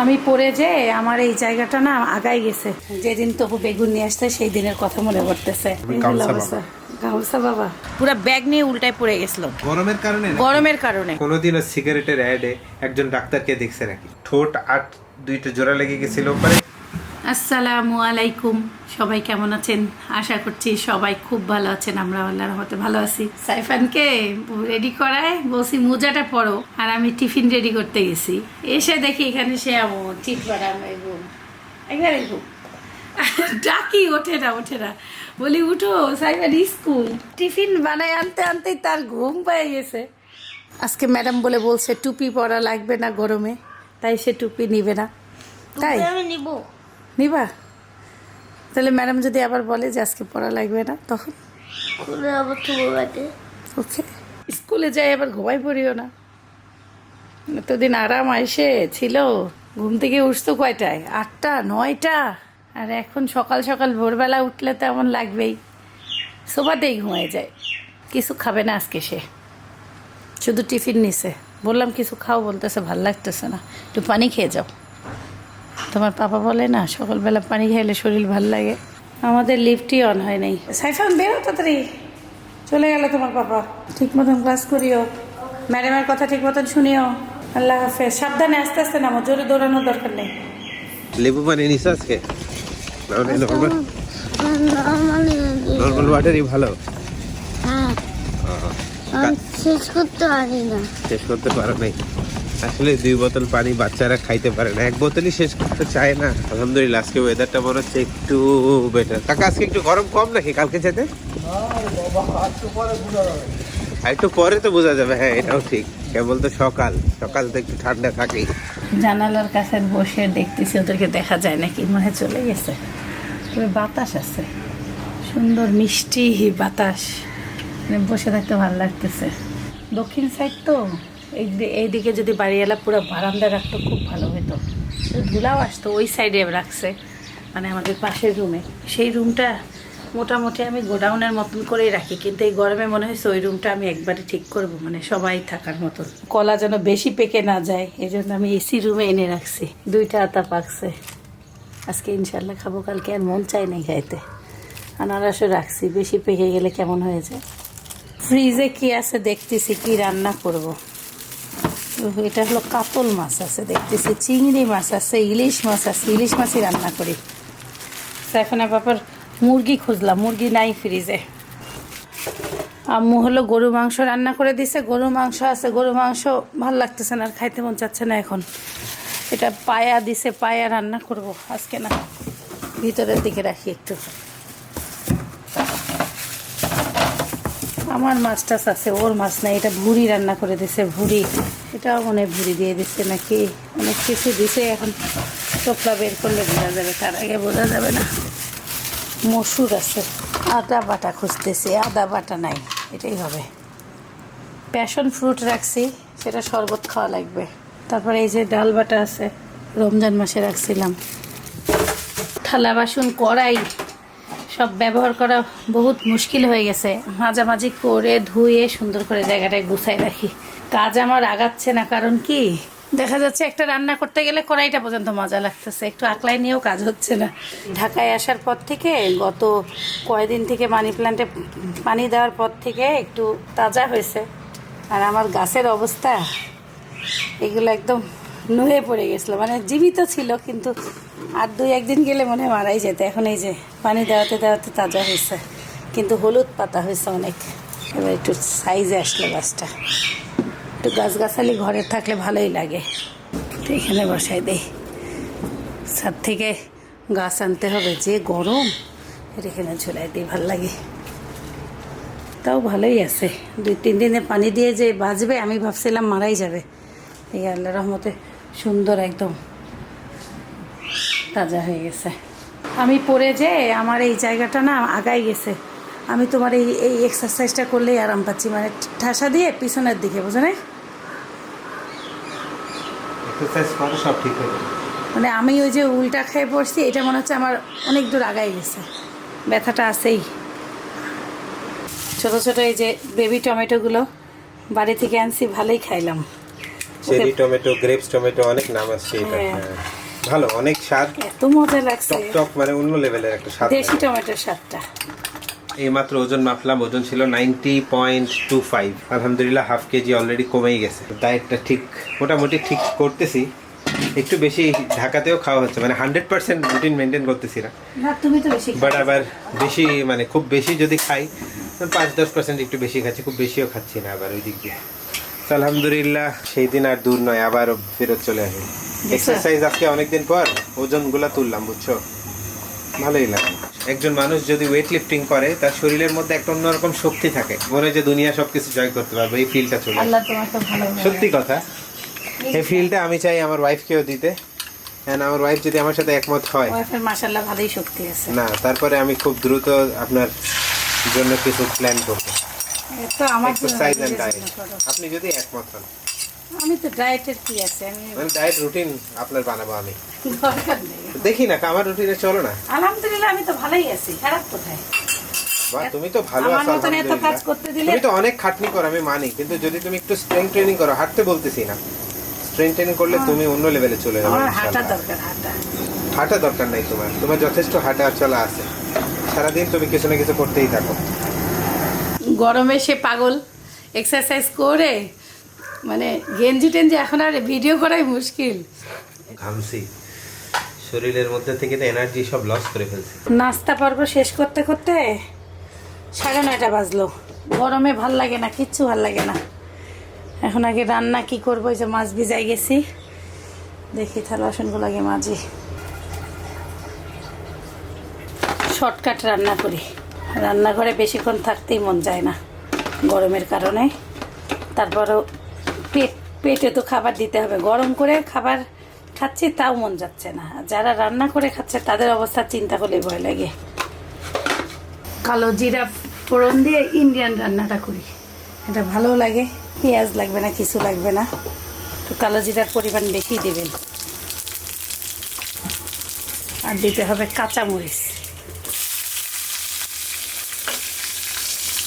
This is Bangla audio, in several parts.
আমি পড়ে যে আমার এই জায়গাটা না আগাই গেছে। যেদিন তবু বেগুন নিয়ে আসতে সেই দিনের কথা মনে পড়তেছে। গামছা বাবা। পুরো পুরা ব্যাগ নিয়ে উল্টায় পড়ে গেছিল। গরমের কারণে গরমের কারণে। কোনোদিনও সিগারেটের অ্যাডে একজন ডাক্তারকে দেখছে নাকি? ঠোঁট আট দুইটা জোড়া লেগে গেছিল পরে আসসালামু আলাইকুম। সবাই কেমন আছেন? আশা করছি সবাই খুব ভালো আছেন। আমরা আল্লাহর রহমতে ভালো আছি। সাইফানকে রেডি করায় বলছি মোজাটা পরো। আর আমি টিফিন রেডি করতে গেছি। এসে দেখি এখানে সে এমন ঠিক একবারে ঘুম। ডাকি ওঠে না ওঠে না। বলি উঠো সাইফান স্কুল। টিফিন বানায় আনতে আনতেই তার ঘুম পেয়ে গেছে। আজকে ম্যাডাম বলে বলছে টুপি পরা লাগবে না গরমে। তাই সে টুপি নিবে না। তাই? আমি নিব। নিবা? তাহলে ম্যাডাম যদি আবার বলে যে আজকে পড়া লাগবে না তখন? ওকে। স্কুলে যাই আবার ঘুমাই পড়িও না। এতদিন আরাম আইসে ছিল। ঘুম থেকে উঠতো কয়টায়? আটটা নয়টা? আর এখন সকাল সকাল ভোরবেলা উঠলে তো এমন লাগবেই। সোফাতেই ঘুমায় যায়। কিছু খাবে না আজকে সে। শুধু টিফিন নিছে। বললাম কিছু খাও বলতেছে ভালো লাগতেছে না। একটু পানি খেয়ে যাও। তোমার পাপা বলে না সকালবেলা পানি খাইলে শরীর ভালো লাগে। আমাদের লিফটই অন হয় নাই। সাইফান বেরো তাড়াতাড়ি। চলে গেল তোমার পাপা। ঠিক মতন ক্লাস করিও ম্যাডামের কথা ঠিক মতন শুনিও। আল্লাহ হাফেজ। সাবধানে আস্তে আস্তে নামো জোরে দৌড়ানোর দরকার নেই। লেবু পানি নিস আজকে? নর্মাল নর্মাল ওয়াটারই ভালো। হ্যাঁ। শেষ করতে পারি না। শেষ করতে পারো নাই। আসলে দুই বোতল পানি বাচ্চারা খাইতে পারে না। এক বোতলই শেষ করতে চায় না। আলহামদুলিল্লাহ, আজকে ওয়েদারটা মনে হচ্ছে একটু বেটার কাকা, আজকে একটু গরম কম নাকি কালকে যেতে? একটু পরে তো বোঝা যাবে। হ্যাঁ এটাও ঠিক। কেবল তো সকাল। সকাল তো একটু ঠান্ডা থাকেই জানালার কাছে বসে দেখতেছি, ওদেরকে দেখা যায় নাকি? মনে চলে গেছে। তবে বাতাস আছে। সুন্দর, মিষ্টি বাতাস। মানে বসে থাকতে ভালো লাগতেছে। দক্ষিণ সাইড তো? এইদিকে যদি বাড়িওয়ালা পুরো বারান্দা রাখতো, খুব ভালো হতো। ধুলাও আসতো, ওই সাইডে রাখছে মানে আমাদের পাশের রুমে সেই রুমটা মোটামুটি আমি গোডাউনের মতন করেই রাখি, কিন্তু এই গরমে মনে হয়েছে ওই রুমটা আমি একবারে ঠিক করব মানে সবাই থাকার মতন। কলা যেন বেশি পেকে না যায় এই জন্য আমি এসি রুমে এনে রাখছি। দুইটা আতা পাকছে। আজকে ইনশাল্লাহ খাব, কালকে আর মন চাই নাই খাইতে। আনারসও রাখছি, বেশি পেকে গেলে কেমন হয়ে যায়? ফ্রিজে কি আছে দেখতেছি, কি রান্না করব। এটা হলো কাতল মাছ আছে, দেখতেছি। চিংড়ি মাছ আছে, ইলিশ মাছ আছে, ইলিশ মাছই রান্না করি। সাইফানা বাবার মুরগি খুঁজলাম, মুরগি নাই ফ্রিজে। আম্মু হলো গরু মাংস রান্না করে দিছে, গরু মাংস আছে, গরু মাংস ভালো লাগতেছে না, আর খাইতে মন চাচ্ছে না এখন। এটা পায়া দিছে, পায়া রান্না করব আজকে না। ভিতরের দিকে রাখি একটু। আমার মাছ টাছ আছে, ওর মাছ নাই, এটা ভুড়ি রান্না করে দিছে, ভুড়ি। এটাও মনে ভুড়ি দিয়ে দিচ্ছে নাকি? অনেক কিছু দিছে, এখন টোপলা বের করলে বোঝা যাবে, তার আগে বোঝা যাবে না। মসুর আছে, আদা বাটা খুঁজতেছি, আদা বাটা নাই, এটাই হবে। প্যাশন ফ্রুট রাখছি, সেটা শরবত খাওয়া লাগবে। তারপরে এই যে ডাল বাটা আছে, রমজান মাসে রাখছিলাম। থালা বাসন, কড়াই, সব ব্যবহার করা বহুত মুশকিল হয়ে গেছে। মাঝামাঝি করে ধুয়ে সুন্দর করে জায়গাটায় গুছাই রাখি। কাজ আমার আগাচ্ছে না, কারণ কি? দেখা যাচ্ছে একটা রান্না করতে গেলে কড়াইটা পর্যন্ত মজা লাগতেছে, একটু আকলাই নিয়েও কাজ হচ্ছে না। ঢাকায় আসার পর থেকে গত কয়দিন থেকে মানি প্ল্যান্টে পানি দেওয়ার পর থেকে একটু তাজা হয়েছে। আর আমার গাছের অবস্থা, এগুলো একদম নুয়ে পড়ে গেছিল। মানে জীবিত ছিল, কিন্তু আর দুই একদিন গেলে মনে হয় মারাই যেত। এখন এই যে পানি দেওয়াতে দেওয়াতে তাজা হয়েছে, কিন্তু হলুদ পাতা হয়েছে অনেক। এবার একটু সাইজে আসলো গাছটা। একটু গাছগাছালি ঘরে থাকলে ভালোই লাগে। এখানে বসাই দেই। ছাদ থেকে গাছ আনতে হবে, যে গরম এর এখানে ঝুলাই দিই, ভালো লাগে। তাও ভালোই আছে। দুই তিন দিনে পানি দিয়ে যে বাঁচবে আমি ভাবছিলাম মারাই যাবে। এই আল্লাহ রহমতে সুন্দর একদম তাজা হয়ে গেছে। আমি পড়ে যে আমার এই জায়গাটা না আগাই গেছে। আমি তোমার এই এই এক্সারসাইজটা করলেই আরাম পাচ্ছি। মানে ঠাসা দিয়ে পিছনের দিকে, বুঝো না এক্সারসাইজ করো সব ঠিক হয়ে যাবে। মানে আমি ওই যে উল্টা খেয়ে পড়ছি এটা মনে হচ্ছে আমার অনেক দূর আগাই গেছে। ব্যথাটা আছেই। ছোট ছোট এই যে বেবি টমেটোগুলো বাড়ি থেকে আনছি ভালোই খাইলাম। চেরি টমেটো গ্রেপস টমেটো অনেক নাম আছে এটা হ্যাঁ। হ্যাঁ। ভালো অনেক স্বাদ। এত মজা লাগছে। টক টক মানে অন্য লেভেলের একটা স্বাদ দেশি টমেটোর স্বাদটা। এই মাত্র ওজন মাপলাম ওজন ছিল নাইনটি পয়েন্ট টু ফাইভ। আলহামদুলিল্লাহ হাফ কেজি অলরেডি কমেই গেছে। ডায়েটটা ঠিক মোটামুটি ঠিক করতেছি। একটু বেশি ঢাকাতেও খাওয়া হচ্ছে মানে হান্ড্রেড পার্সেন্ট রুটিন মেনটেন করতেছি না। বাট আবার বেশি মানে খুব বেশি যদি খাই পাঁচ দশ পার্সেন্ট একটু বেশি খাচ্ছি খুব বেশিও খাচ্ছি না আবার ওই দিক দিয়ে আলহামদুলিল্লাহ সেই দিন আর দূর নয় আবার ফেরত চলে আসি। এক্সারসাইজ আজকে অনেকদিন পর ওজনগুলা তুললাম বুঝছ? ভালোই লাগে। একজন মানুষ যদি ওয়েট লিফটিং করে তার শরীরের মধ্যে একটা অন্যরকম শক্তি থাকে। মনে যে দুনিয়া সবকিছু জয় করতে পারবে এই ফিলটা চলে সত্যি কথা। এই ফিলটা আমি চাই আমার ওয়াইফকেও দিতে। আমার ওয়াইফ যদি আমার সাথে একমত হয় মাশাল্লাহ ভালোই শক্তি আছে। না তারপরে আমি খুব দ্রুত আপনার জন্য কিছু প্ল্যান করব। তো আমার আপনি যদি একমত হন। আমি তো ডায়েটের কি আছে? আমি মানে ডায়েট রুটিন আপনার বানাবো আমি। দরকার নেই। দেখি না আমার রুটিনে চলো না। আলহামদুলিল্লাহ আমি তো ভালোই আছি। খারাপ কোথায়? বাহ, তুমি তো ভালো আমার আছো মতন এত কাজ করতে দিলে- তুমি তো অনেক খাটনি করো আমি মানি কিন্তু যদি তুমি একটু স্ট্রেংথ ট্রেনিং করো হাঁটতে বলতেছি না। স্ট্রেংথ ট্রেনিং করলে তুমি অন্য লেভেলে চলে যাবে আমার হাঁটা দরকার হাঁটা। হাঁটা দরকার নাই তোমার। তোমার যথেষ্ট হাঁটা চলা আছে। সারাদিন তুমি কিছু না কিছু করতেই থাকো। গরমে সে পাগল। এক্সারসাইজ করে মানে গেঞ্জি টেঞ্জি এখন আর ভিডিও করাই মুশকিল। ঘামছি। শরীরের মধ্যে থেকে তো এনার্জি সব লস করে ফেলছি। নাস্তা পর্ব শেষ করতে করতে সাড়ে নয়টা বাজলো। গরমে ভালো লাগে না কিচ্ছু ভালো লাগে না। এখন আগে রান্না কি করব এই যে মাছ ভিজাই গেছি। দেখি থালা বাসনগুলো আগে মাঝি শর্টকাট রান্না করি। রান্নাঘরে বেশিক্ষণ থাকতেই মন যায় না গরমের কারণে। তারপরও পেট, পেটে তো খাবার দিতে হবে। গরম করে খাবার খাচ্ছি, তাও মন যাচ্ছে না। যারা রান্না করে খাচ্ছে, তাদের অবস্থা চিন্তা করলে ভয় লাগে। কালো জিরা ফোড়ন দিয়ে ইন্ডিয়ান রান্নাটা করি। এটা ভালো লাগে, পেঁয়াজ লাগবে না, কিছু লাগবে না। তো কালো জিরার পরিমাণ বেশি দেবেন। আর দিতে হবে কাঁচামরিচ।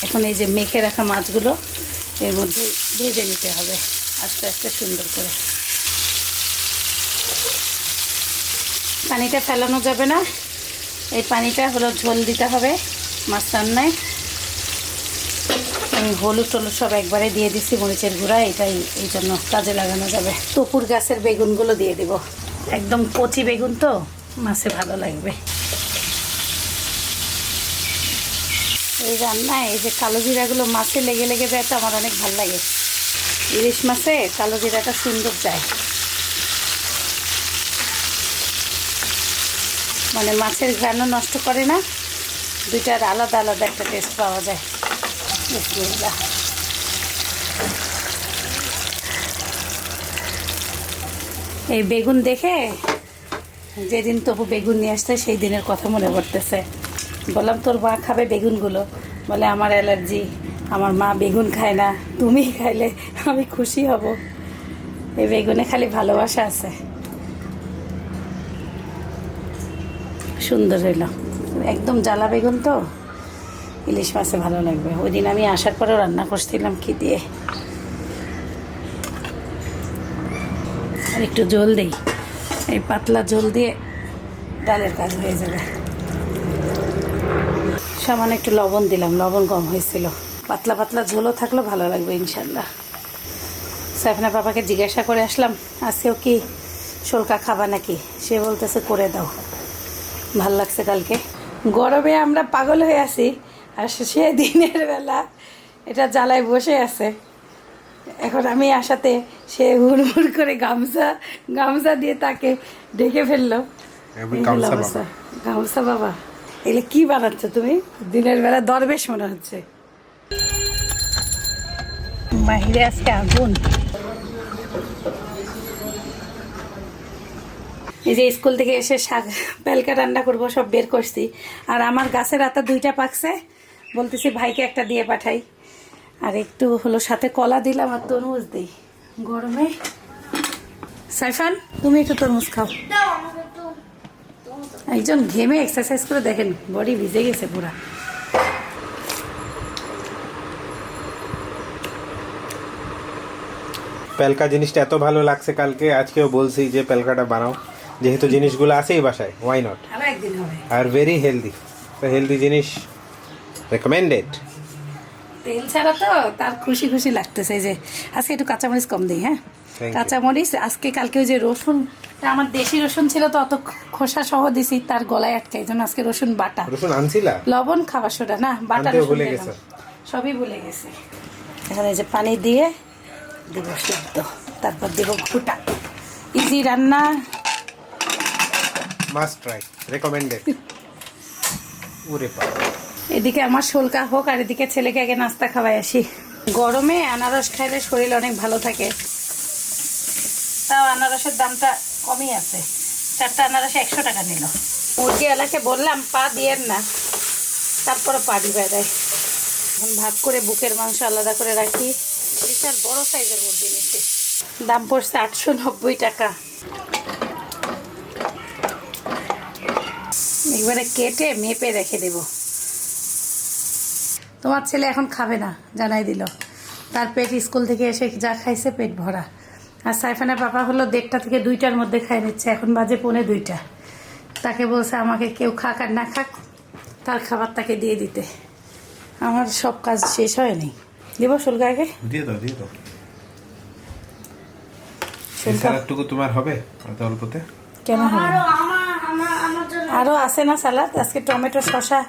এখন এই যে মেখে রাখা মাছগুলো, এর মধ্যে ভেজে নিতে হবে। আস্তে আস্তে সুন্দর করে। পানিটা ফেলানো যাবে না। এই পানিটা হলো ঝোল দিতে হবে মাছ রান্নায় আমি হলুদ টলুদ সব একবারে দিয়ে দিচ্ছি মরিচের গুঁড়া, এটাই এই জন্য কাজে লাগানো যাবে। টপুর গাছের বেগুনগুলো দিয়ে দিব। একদম কচি বেগুন তো, মাছে ভালো লাগবে। এই রান্নায় এই যে কালো জিরাগুলো মাছে লেগে লেগে যায় তো আমার অনেক ভালো লাগে। ইলিশ মাছে কালো জিরাটা সুন্দর যায়। মানে মাছের ঘ্রাণও নষ্ট করে না, দুইটার আলাদা আলাদা একটা টেস্ট পাওয়া যায়। এই বেগুন দেখে, যেদিন তবু বেগুন নিয়ে আসতে সেই দিনের কথা মনে পড়তেছে। বললাম, তোর মা খাবে বেগুনগুলো? বলে, আমার অ্যালার্জি। আমার মা বেগুন খায় না, তুমি খাইলে আমি খুশি হব। এই বেগুনে খালি ভালোবাসা আছে। সুন্দর হইল। একদম জ্বালা বেগুন তো। ইলিশ মাছে ভালো লাগবে। ওই দিন আমি আসার পরেও রান্না করছিলাম কি দিয়ে। আর একটু জল দিই। এই পাতলা জল দিয়ে ডালের কাজ হয়ে যাবে। সামান্য একটু লবণ দিলাম, লবণ কম হয়েছিল। পাতলা পাতলা ঝোলও থাকলে ভালো লাগবে ইনশাল্লাহ সাইফনা বাবাকে জিজ্ঞাসা করে আসলাম আজকেও কি শোলকা খাবা নাকি? সে বলতেছে করে দাও। ভালো লাগছে কালকে। গরমে আমরা পাগল হয়ে আছি আর সে দিনের বেলা এটা জ্বালায় বসে আছে। এখন আমি আসাতে সে হুড়মুড় করে গামছা গামছা দিয়ে তাকে ডেকে ফেলল। গামছা বাবা। অবস্থা। গামছা বাবা। এগুলো কি বানাচ্ছ তুমি? দিনের বেলা দরবেশ মনে হচ্ছে। বাহিরে আজকে আগুন। এই যে স্কুল থেকে এসে শাক পেলকা রান্না করব সব বের করছি। আর আমার গাছের আতা দুইটা পাকছে। বলতেছি ভাইকে একটা দিয়ে পাঠাই। আর একটু হলো সাথে কলা দিলাম আর তরমুজ দিই। গরমে। সাইফান তুমি একটু তরমুজ খাও। একজন ঘেমে এক্সারসাইজ করে দেখেন বডি ভিজে গেছে পুরা। পেলকা জিনিসটা এত ভালো লাগছে কালকে আজকেও বলছি যে প্যালকাটা বানাও। যেহেতু জিনিসগুলো আছেই বাসায় ওয়াই নট আরও ভেরি হেলদি তো হেলদি জিনিস রেকমেন্ডেড তেল ছাড়া তো তার খুশি খুশি লাগতেছে যে আজকে একটু কাঁচামরিচ কম দিই হ্যাঁ? কাঁচামরিচ আজকে কালকে ওই যে রসুন আমার দেশি রসুন ছিল তো অত খোসা সহ দিছি তার গলায় আটকাই জন্য আজকে রসুন বাটা। রসুন আনছিলা? লবণ খাবার সোডা না বাটা রসুন ভুলে। গেছো। সবই ভুলে গেছে। এখানে এই যে পানি দিয়ে দিব সিদ্ধ তারপর দেব ফুটা ইজি রান্না। মাস্ট ট্রাই রেকমেন্ডেড বাবা। এদিকে আমার শোলকা হোক আর এদিকে ছেলেকে আগে নাস্তা খাওয়াই আসি। গরমে আনারস খাইলে শরীর অনেক ভালো থাকে। তাও আনারসের দামটা কমই আছে। চারটা আনারস একশো টাকা নিল। মুরগি এলাকে বললাম পা দিয়েন না। তারপরে পা দিবে দেয়। এখন ভাগ করে বুকের মাংস আলাদা করে রাখি। বিশাল বড় সাইজের নিচ্ছি। দাম পড়ছে আটশো নব্বই টাকা। একবারে কেটে মেপে রেখে দেবো। তোমার ছেলে এখন খাবে না, জানাই দিল। তার পেট স্কুল থেকে এসে যা খাইছে পেট ভরা। আর সাইফানের পাপা হলো দেড়টা থেকে দুইটার মধ্যে খাই নিচ্ছে, এখন বাজে পৌনে দুইটা। তাকে বলছে, আমাকে কেউ খাক আর না খাক, তার খাবার তাকে দিয়ে দিতে। আমার সব কাজ শেষ হয়নি। দেবো শুল্কাকে দিয়ে দাও দিয়ে দাও। শুল্কা সালাদটুকু তোমার হবে অত অল্পতে? কেন হবে? আরও আমার আমার আমার জন্য। আরও আছে না সালাদ? আজকে টমেটো শসা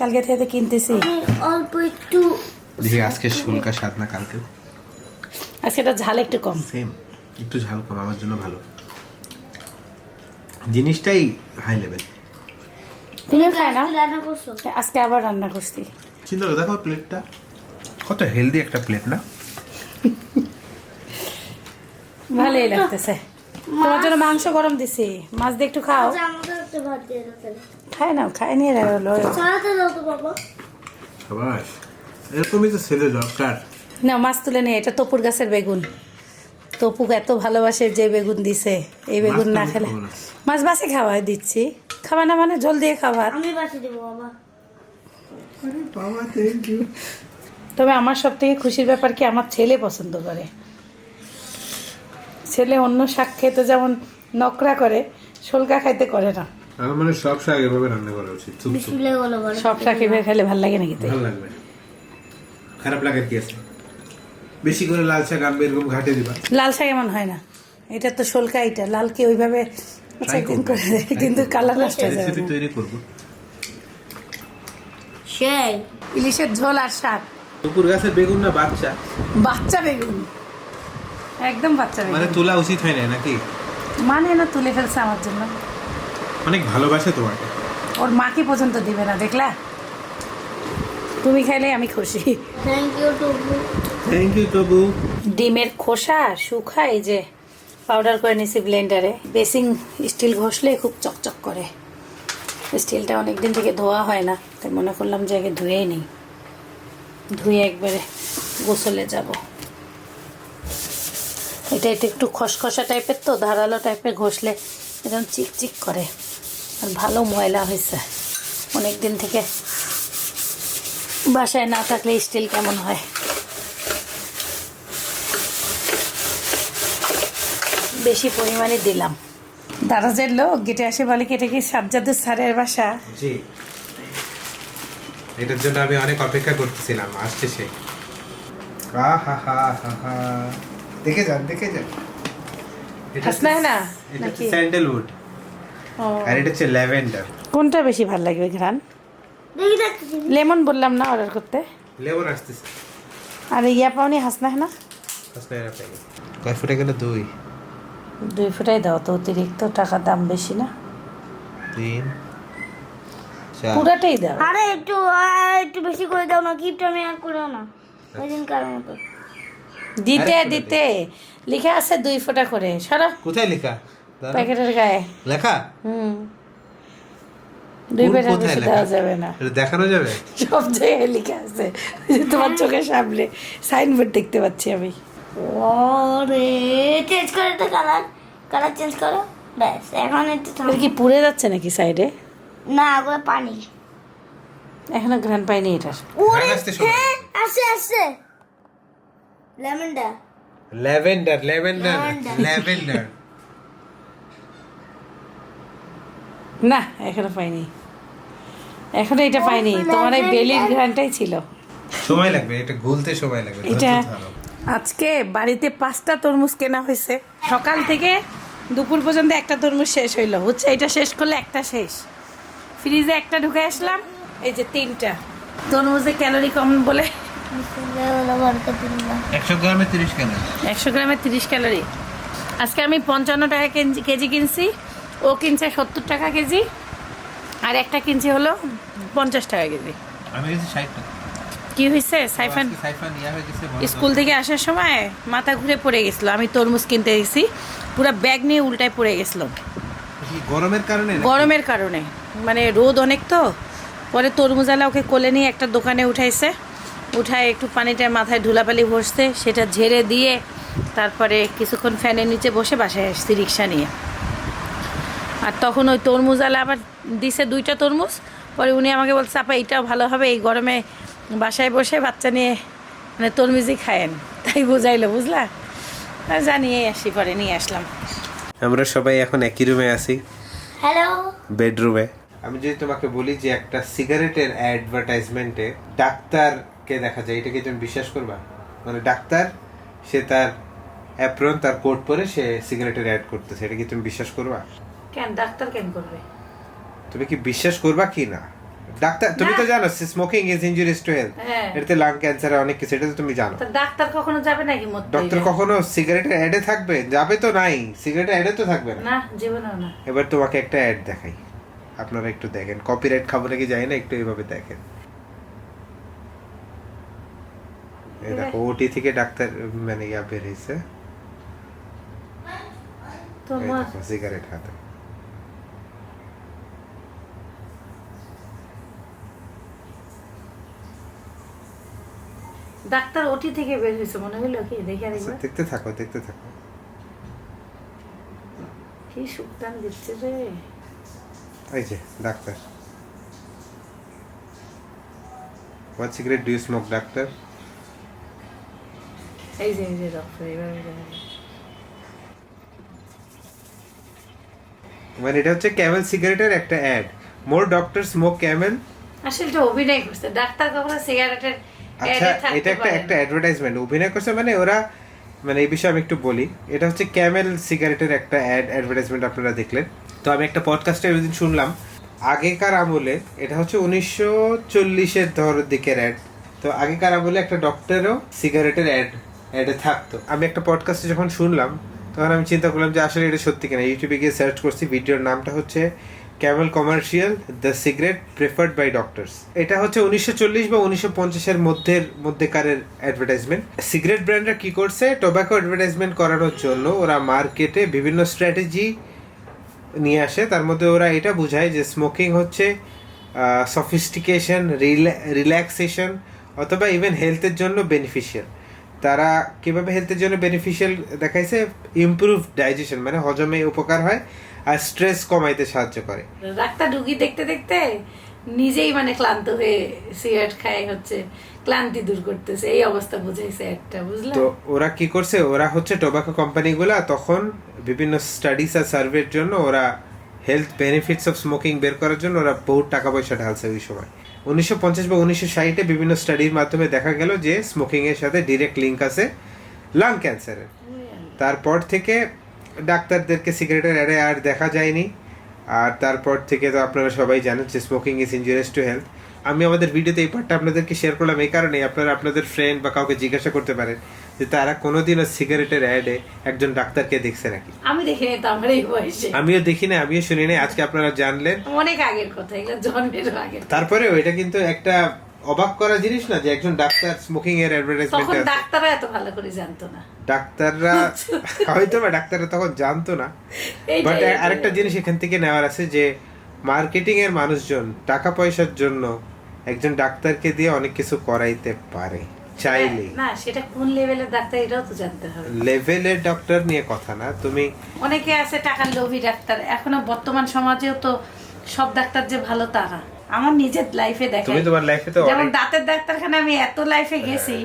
কালকে থেকে কিনতেছি। অল্প একটু দেখি আজকে শুল্কা স্বাদ না কালকে আজকে এটা ঝাল একটু কম। সেম একটু ঝাল কম আমার জন্য ভালো। জিনিসটাই হাই লেভেল তুমিও খায় না? রান্না করছ? আজকে আবার রান্না করছি। চিন্তা করে দেখো প্লেটটা কত হেলদি একটা প্লেট না? ভালোই লাগতেছে। তোমার জন্য মাংস গরম দিছি। মাছ দিয়ে একটু খাও। আচ্ছা। খাই না খাই নিয়ে হলো ছাড়াতে দাও তো বাবা। সবাস এরকমই তো ছেলে দরকার। না মাছ তুলে নিয়ে এটা তপুর গাছের বেগুন। তপু এত ভালোবাসে যে বেগুন দিছে এই বেগুন না খেলে মাছ বাসে খাওয়াই দিচ্ছি। খাবা না মানে জল দিয়ে খাবার আমি বাঁচিয়ে দেবো বাবা। বাবা থ্যাংক ইউ তবে আমার সব থেকে খুশির ব্যাপার কি আমার ছেলে পছন্দ করে। ছেলে অন্য শাক খেতে যেমন নকরা করে শোলকা খাইতে করে না। আমার মানে সব শাক এভাবে রান্না করা উচিত সব শাক এভাবে খেলে ভালো লাগে নাকি ভালো লাগবে। খারাপ লাগার কি আছে? বেশি করে লাল শাক আনবে এরকম ঘাটে দিবা। লাল শাক এমন হয় না। এটা তো শোলকা এটা লালকে ওইভাবে করব। করে দেয়, কিন্তু কালার নষ্ট হয়ে যাবে। রেসিপি তৈরি করব। সেই। ইলিশের ঝোল আর শাক। দুপুর গাছের বেগুন না বাচ্চা? বাচ্চা বেগুন। একদম বাচ্চা মানে তোলা উচিত হয় না নাকি? মানে না তুলে ফেলছে আমার জন্য। অনেক ভালোবাসে তোমাকে। ওর মাকে পর্যন্ত দিবে না দেখলা? তুমি খাইলে আমি খুশি। থ্যাংক ইউ টুকু থ্যাংক ইউ তবু ডিমের খোসা শুকায় এই যে পাউডার করে নিছি ব্লেন্ডারে বেসিং স্টিল ঘষলে খুব চকচক করে। স্টিলটা অনেক দিন থেকে ধোয়া হয় না তাই মনে করলাম যে আগে ধুয়েই নেই। ধুয়ে একবারে গোসলে যাব। এটা এটা একটু খসখসা টাইপের তো ধারালো টাইপের ঘষলে এরকম চিকচিক করে। আর ভালো ময়লা হয়েছে। অনেক দিন থেকে বাসায় না থাকলে স্টিল কেমন হয়? বেশি পরিমাণে দিলাম। দারাজের লোক গেটে আসে বলে কি এটা কি সাজ্জাদুর স্যারের বাসা? জি। এটার জন্য আমি অনেক অপেক্ষা করতেছিলাম আসছে সে। দেখে যান দেখে যান। হাসনা না? এটা নাকি? স্যান্ডেলউড ও, আর এটা হচ্ছে ল্যাভেন্ডার। কোনটা বেশি ভালো লাগবে ঘ্রাণ? দেখি দেখতেছি। লেমন বললাম না অর্ডার করতে? লেবন আসতেছে। আর ইয়া পাওনি হাসনা না? হাসনা এরা কয় ফুটে গেল? দুই। দুই ফুটাই দাও তো অতিরিক্ত টাকার দাম বেশি না। তিন। পুরাটাই দাও। আরে একটু একটু বেশি করে দাও না গিফট আমি আর করেও না। ওই কার মতো দিতে দিতে। লিখে আছে দুই ফুটা করে। সরো। কোথায় লেখা? প্যাকেটের গায়ে। লেখা? হুম। দুই ফুটা কোথায় বেশি দেওয়া যাবে না। দেখানো যাবে? সব জায়গায় লিখে আছে। তোমার চোখের সামনে। সাইনবোর্ড দেখতে পাচ্ছি আমি। ওরে চেঞ্জ করে তো কালার কালার চেঞ্জ করো। ব্যাস এখন একটু কি পুড়ে যাচ্ছে নাকি সাইডে না ওগুলো পানি এখনও ঘ্রাণ পাইনি এটার ওরে আসতে সময়। হ্যাঁ আসছে আসছে লেমনটা ল্যাভেন্ডার ল্যাভেন্ডার Lavender. ল্যাভেন্ডার। না এখনও পাইনি। এখনও এটা পাইনি। তোমার এই বেলির ঘ্রানটাই ছিল। সময় লাগবে এটা গুলতে সময় লাগবে এটা ধৈর্য ধরো। আজকে বাড়িতে পাঁচটা তরমুজ কেনা হয়েছে। সকাল থেকে দুপুর পর্যন্ত একটা তরমুজ শেষ হইল। বুঝছ? এটা শেষ করলে একটা শেষ। ফ্রিজে একটা ঢুকে আসলাম এই যে তিনটা। তরমুজে ক্যালোরি কম বলে। একশো গ্রামে তিরিশ কেন? একশো গ্রামে তিরিশ ক্যালোরি। আজকে আমি পঞ্চান্ন টাকা কেজি কিনছি ও কিনছে সত্তর টাকা কেজি আর একটা কিনছি হলো পঞ্চাশ টাকা কেজি। আমি গেছি ষাট টাকা। কি হয়েছে? সাইফান স্কুল থেকে আসার সময় মাথা ঘুরে পড়ে গেছিল। আমি তরমুজ কিনতে গেছি পুরো ব্যাগ নিয়ে উল্টায় পড়ে গেছিল। গরমের কারণে গরমের কারণে। মানে রোদ অনেক তো। পরে তরমুজালা ওকে কোলে নিয়ে একটা দোকানে উঠাইছে। উঠায় একটু পানিটা মাথায় ধুলাপালি বসতে সেটা ঝেড়ে দিয়ে তারপরে কিছুক্ষণ ফ্যানের নিচে বসে বাসায় আসছি রিক্সা নিয়ে। আর তখন ওই তরমুজালা আবার দিছে দুইটা তরমুজ। পরে উনি আমাকে বলছে, আপা এইটাও ভালো হবে, এই গরমে বাসায় বসে বাচ্চা নিয়ে মানে তরমুজই খায়েন। তাই বোঝাইলো, বুঝলা? জানিয়ে আসি, পরে নিয়ে আসলাম। আমরা সবাই এখন একই রুমে আছি। হ্যালো বেডরুমে আমি যদি তোমাকে বলি যে একটা সিগারেটের অ্যাডভার্টাইজমেন্টে ডাক্তারকে দেখা যায় এটাকে তুমি বিশ্বাস করবা? মানে ডাক্তার সে তার অ্যাপ্রন তার কোট পরে সে সিগারেটের অ্যাড করতেছে এটা কি তুমি বিশ্বাস করবা? কেন? ডাক্তার কেন করবে? তুমি কি বিশ্বাস করবা কি না? ডাক্তার তুমি তো জানো smoking is injurious to health. এটাতে লাং ক্যান্সার অনেক কিছু এটা তো তুমি জানো। ডাক্তার কখনো যাবে নাকি মরতে? ডক্টর কখনো সিগারেটের অ্যাডে থাকবে? যাবে তো নাই। সিগারেটের অ্যাডে তো থাকবে না। জীবনেও না। এবার তোমাকে একটা অ্যাড দেখাই। আপনারা একটু দেখেন। কপিরাইট খাব নাকি জানি না একটু এইভাবে দেখেন। এই দেখো ওটি থেকে ডাক্তার মানে ইয়া বের হয়েছে তোমার সিগারেট হাতে। ডাক্তার ওটি থেকে বের হয়েছে মনে হইল কি? দেখে আরেকবার দেখতে থাকো দেখতে থাকো। কি সুক্তান দিচ্ছে রে। এই যে ডাক্তার। Cigarette do you smoke, doctor? এই যে এই যে ডক্টর এবার মানে এটা হচ্ছে ক্যামেল সিগারেটের একটা ad more doctor smoke Camel. আসলে এটা অভিনয় করছে। ডাক্তার কখনো সিগারেটের আচ্ছা এটা একটা একটা অ্যাডভার্টাইজমেন্ট অভিনয় করছে মানে ওরা মানে এই বিষয়ে আমি একটু বলি। এটা হচ্ছে ক্যামেল সিগারেটের একটা অ্যাড অ্যাডভার্টাইজমেন্ট আপনারা দেখলেন। তো আমি একটা পডকাস্টে ওইদিন শুনলাম। আগেকার আমলে এটা হচ্ছে উনিশশো চল্লিশের ধর দিকের অ্যাড তো আগেকার আমলে একটা ডক্টরও সিগারেটের অ্যাড অ্যাডে থাকতো। আমি একটা পডকাস্টে যখন শুনলাম তখন আমি চিন্তা করলাম যে আসলে এটা সত্যি কিনা। ইউটিউবে গিয়ে সার্চ করছি ভিডিওর নামটা হচ্ছে Camel commercial the cigarette preferred by doctors এটা হচ্ছে উনিশশো চল্লিশ বা উনিশশো পঞ্চাশের মধ্যের মধ্যেকারের অ্যাডভার্টাইজমেন্ট সিগারেট ব্র্যান্ডরা কি করছে? টোব্যাকো অ্যাডভার্টাইজমেন্ট করানোর জন্য ওরা মার্কেটে বিভিন্ন স্ট্র্যাটেজি নিয়ে আসে। তার মধ্যে ওরা এটা বোঝায় যে স্মোকিং হচ্ছে সফিস্টিকেশন রিল্যাক্সেশন অথবা ইভেন হেলথের জন্য বেনিফিশিয়াল তারা কীভাবে হেলথের জন্য বেনিফিশিয়াল দেখাইছে? ইমপ্রুভ ডাইজেশন মানে হজমে উপকার হয়। আর স্ট্রেস কমাইতে সাহায্য করে। ডাক্তার ঢুকি দেখতে দেখতে নিজেই মানে ক্লান্ত হয়ে সিগারেট খায় হচ্ছে ক্লান্তি দূর করতেছে। এই অবস্থা বুঝাইছে একটা বুঝলা? তো ওরা কি করছে? ওরা হচ্ছে টোবাকো কোম্পানিগুলা তখন বিভিন্ন স্টাডিজ আর সার্ভের জন্য ওরা হেলথ বেনিফিটস অফ স্মোকিং বের করার জন্য ওরা বহু টাকা পয়সা ঢালছে ওই সময়। উনিশশো পঞ্চাশ বা উনিশশো ষাটে বিভিন্ন স্টাডির মাধ্যমে দেখা গেল যে স্মোকিংয়ের সাথে ডিরেক্ট লিঙ্ক আছে লাং ক্যান্সারের তারপর থেকে ডাক্তারদেরকে সিগারেটের অ্যাডে আর দেখা যায়নি। আর তারপর থেকে তো আপনারা সবাই জানেন যে smoking is injurious to health আমি আমাদের ভিডিওতে এই পার্টটা আপনাদেরকে শেয়ার করলাম এই কারণে আপনারা আপনাদের ফ্রেন্ড বা কাউকে জিজ্ঞাসা করতে পারেন যে তারা কোনোদিনও সিগারেটের অ্যাডে একজন ডাক্তারকে দেখছে নাকি। আমি দেখিনি তো আমার এই বয়সে। আমিও দেখি না আমিও শুনি নাই আজকে আপনারা জানলেন। অনেক আগের কথা এগুলো জন্মের আগের। তারপরেও এটা কিন্তু একটা অবাক করা জিনিস না যে একজন ডাক্তার স্মোকিং এর অ্যাডভার্টাইজমেন্ট তখন ডাক্তাররা এত ভালো করে জানতো না। ডাক্তাররা হয়তো বা ডাক্তাররা তখন জানতো না। বাট আরেকটা জিনিস এখান থেকে নেওয়ার আছে যে মার্কেটিং এর মানুষজন টাকা পয়সার জন্য একজন ডাক্তারকে দিয়ে অনেক কিছু করাইতে পারে চাইলেই। না সেটা কোন লেভেলের ডাক্তার এটাও তো জানতে হবে। লেভেলের ডক্টর নিয়ে কথা না তুমি অনেকে আছে টাকার লোভী ডাক্তার এখনও বর্তমান সমাজেও তো সব ডাক্তার যে ভালো তা না আমার নিজের লাইফে দেখা তুমি তোমার লাইফে তো যেমন দাঁতের ডাক্তারখানা আমি এত লাইফে গেছি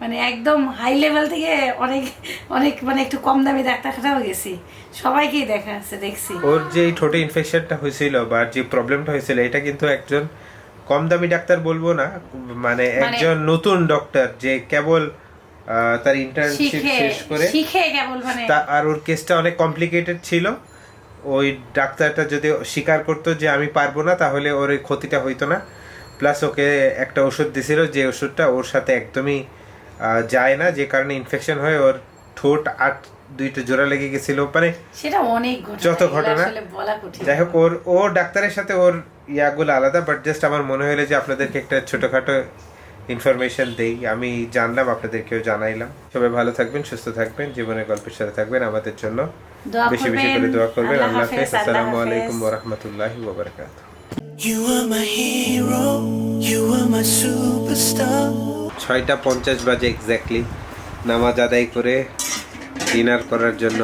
মানে একদম হাই লেভেল থেকে অনেক অনেক মানে একটু কম দামি ডাক্তারখানাও গেছি। সবাইকেই দেখা আছে দেখছি। ওর যে ঠোঁটে ইনফেকশনটা হয়েছিল বা যে প্রবলেমটা হয়েছিল এটা কিন্তু একজন কম দামি ডাক্তার বলব না মানে একজন নতুন ডক্টর যে কেবল তার ইন্টার্নশিপ শেষ করে শিখে কেবল মানে আর ওর কেসটা অনেক কমপ্লিকেটেড ছিল। ওই ডাক্তারটা যদি স্বীকার করতো যে আমি পারব না তাহলে ওর এই ক্ষতিটা হইতো না। প্লাস ওকে একটা ওষুধ দিছিল যে ওষুধটা ওর সাথে একদমই যায় না। যে কারণে ইনফেকশন হয়ে ওর ঠোঁট আট দুইটা জোড়া লেগে গেছিল। মানে সেটা অনেক যত ঘটনা। যাই হোক ওর ও ডাক্তারের সাথে ওর ইয়াগুলো আলাদা বাট জাস্ট আমার মনে হলো যে আপনাদেরকে একটা ছোটোখাটো ইনফরমেশন দেই। আমি জানলাম আপনাদেরকেও জানাইলাম। সবাই ভালো থাকবেন সুস্থ থাকবেন জীবনের গল্পের সাথে থাকবেন। আমাদের জন্য বেশি বেশি করে দোয়া করবেন। আল্লাহ হাফেজ আসসালামু আলাইকুম ওয়া রাহমাতুল্লাহি ওয়া বারাকাতুহু You are my hero, you are my superstar. ছয়টা পঞ্চাশ বাজে এক্স্যাক্টলি নামাজ আদায় করে ডিনার করার জন্য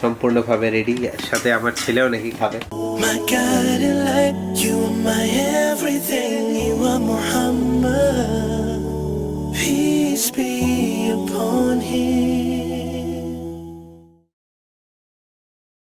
সম্পূর্ণভাবে রেডি সাথে আমার ছেলেও নাকি খাবে। Peace be upon him.